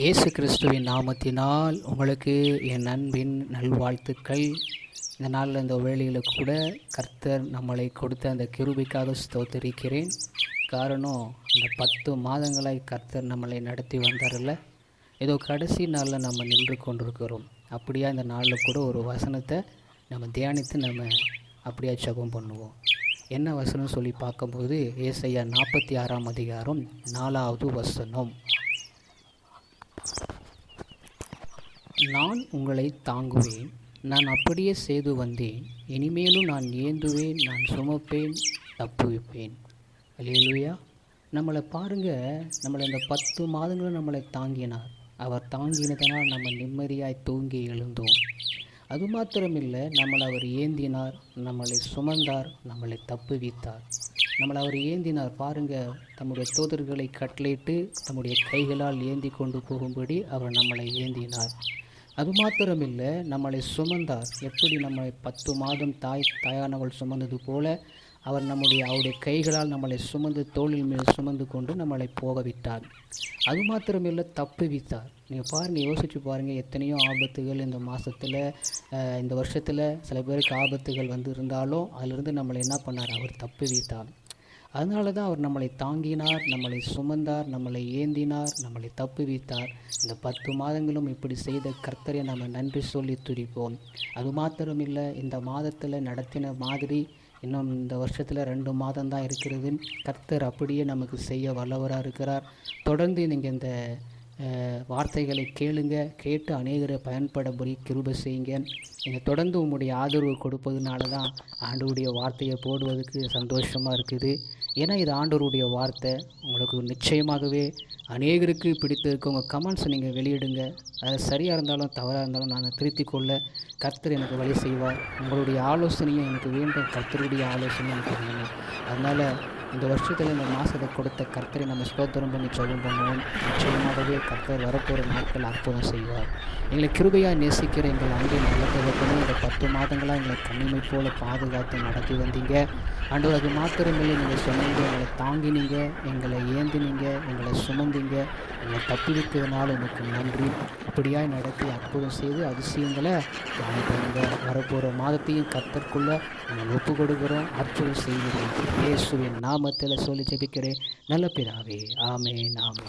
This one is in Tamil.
இயேசு கிறிஸ்துவின் நாமத்தினால் உங்களுக்கு என் அன்பின் நல்வாழ்த்துக்கள். இந்த நாளில் இந்த வேளையில் கூட கர்த்தர் நம்மளை கொடுத்த அந்த கிருபிக்காக ஸ்தோத்தரிக்கிறேன். காரணம் இந்த பத்து மாதங்களாய் கர்த்தர் நம்மளை நடத்தி வந்தார்ல ஏதோ கடைசி நாளில் நம்ம நின்று கொண்டிருக்கிறோம். அப்படியா இந்த நாளில் கூட ஒரு வசனத்தை நம்ம தியானித்து நம்ம அப்படியே ஜெபம் பண்ணுவோம். என்ன வசனம் சொல்லி பார்க்கும்போது ஏசையா நாற்பத்தி ஆறாம் அதிகாரம் நாலாவது வசனம். நான் உங்களை தாங்குவேன். நான் அப்படியே செய்து வந்தேன். இனிமேலும் நான் ஏந்துவேன் நான் சுமப்பேன் தப்புவிப்பேன். அல்லேலூயா. நம்மளை பாருங்க. நம்மளை இந்த பத்து மாதங்களும் நம்மளை தாங்கினார். அவர் தாங்கினதனால் நம்ம நிம்மதியாய் தூங்கி எழுந்தோம். அது மாத்திரமில்லை நம்மளை அவர் ஏந்தினார் நம்மளை சுமந்தார் நம்மளை தப்புவித்தார். நம்மளை அவர் ஏந்தினார் பாருங்கள் தம்முடைய தூதர்களை கட்டளையிட்டு தம்முடைய கைகளால் ஏந்தி கொண்டு போகும்படி அவர் நம்மளை ஏந்தினார். அது மாத்திரமில்லை நம்மளை சுமந்தார். எப்படி நம்மளை பத்து மாதம் தாய் தாயானவள் சுமந்தது போல அவர் நம்முடைய அவருடைய கைகளால் நம்மளை சுமந்து தோளில் மேல் சுமந்து கொண்டு நம்மளை போக விட்டார் அது மாத்திரமில்லை தப்பு வித்தார் நீங்கள் பாருங்கள் யோசிச்சு பாருங்கள் எத்தனையோ ஆபத்துகள் இந்த மாதத்தில் இந்த வருஷத்தில் சில பேருக்கு ஆபத்துகள் வந்து இருந்தாலும் அதிலிருந்து நம்மளை என்ன பண்ணார்? அவர் தப்பு வித்தார் அதனால தான் அவர் நம்மளை தாங்கினார் நம்மளை சுமந்தார் நம்மளை ஏந்தினார் நம்மளை தப்புவித்தார். இந்த பத்து மாதங்களும் இப்படி செய்த கர்த்தரை நம்ம நன்றி சொல்லி துடிப்போம் அது மாத்திரமில்லை இந்த மாதத்தில் நடத்தின மாதிரி இன்னும் இந்த வருஷத்தில் ரெண்டு மாதம் தான் இருக்கிறது கர்த்தர் அப்படியே நமக்கு செய்ய வல்லவராக இருக்கிறார். தொடர்ந்து நீங்கள் இந்த வார்த்தைகளை கேளுங்க கேட்டு அநேகரை பயன்படபடி கிருபை செய்யுங்க. நீங்கள் தொடர்ந்து உங்களுடைய ஆதரவு கொடுப்பதுனால தான் ஆண்டவருடைய வார்த்தையை போடுவதற்கு சந்தோஷமாக இருக்குது. ஏன்னா இது ஆண்டவருடைய வார்த்தை. உங்களுக்கு நிச்சயமாகவே அநேகருக்கு பிடித்திருக்கு உங்கள் கமெண்ட்ஸ் நீங்கள் வெளியிடுங்க. அது சரியாக இருந்தாலும் தவறாக இருந்தாலும் நான் திருத்தி கொள்ள கர்த்தர் எனக்கு வழி செய்வார். உங்களுடைய ஆலோசனையும் எனக்கு வேண்டும். கர்த்தருடைய ஆலோசனை எனக்கு வேணும். அதனால் இந்த வருஷத்தில் இந்த மாதத்தை கொடுத்த கர்த்தரை நம்ம ஸ்தோத்திரம் பண்ணி சொல்லும் பண்ணுவோம். நிச்சயமாகவே கர்த்தர் வரப்போகிற நாட்கள் அற்புதம் செய்வார். எங்களை கிருபையாக நேசிக்கிற எங்கள் அங்கே நல்ல தகப்பனும் இந்த பத்து மாதங்களாக எங்களை கண்ணிமை போல பாதுகாத்து நடத்தி வந்தீங்க. அண்டு அது மாத்திரமில்லை நீங்கள் சொன்னீங்க எங்களை தாங்கினீங்க எங்களை ஏந்தினீங்க எங்களை சுமந்தீங்க. எங்களை தப்பிவித்ததுனால எனக்கு நன்றி. இப்படியாய் நடத்தி அற்புதம் செய்து அதிசயங்களை வாங்கிட்டு வரப்போகிற மாதத்தையும் கத்தற்குள்ளே நாங்கள் ஒப்பு கொடுக்குறோம் அற்புதம் செய்கிறோம். இயேசுவின் நாமத்தில் சொல்லி ஜெபிக்கிறேன். நல்ல பிதாவே ஆமே நாமே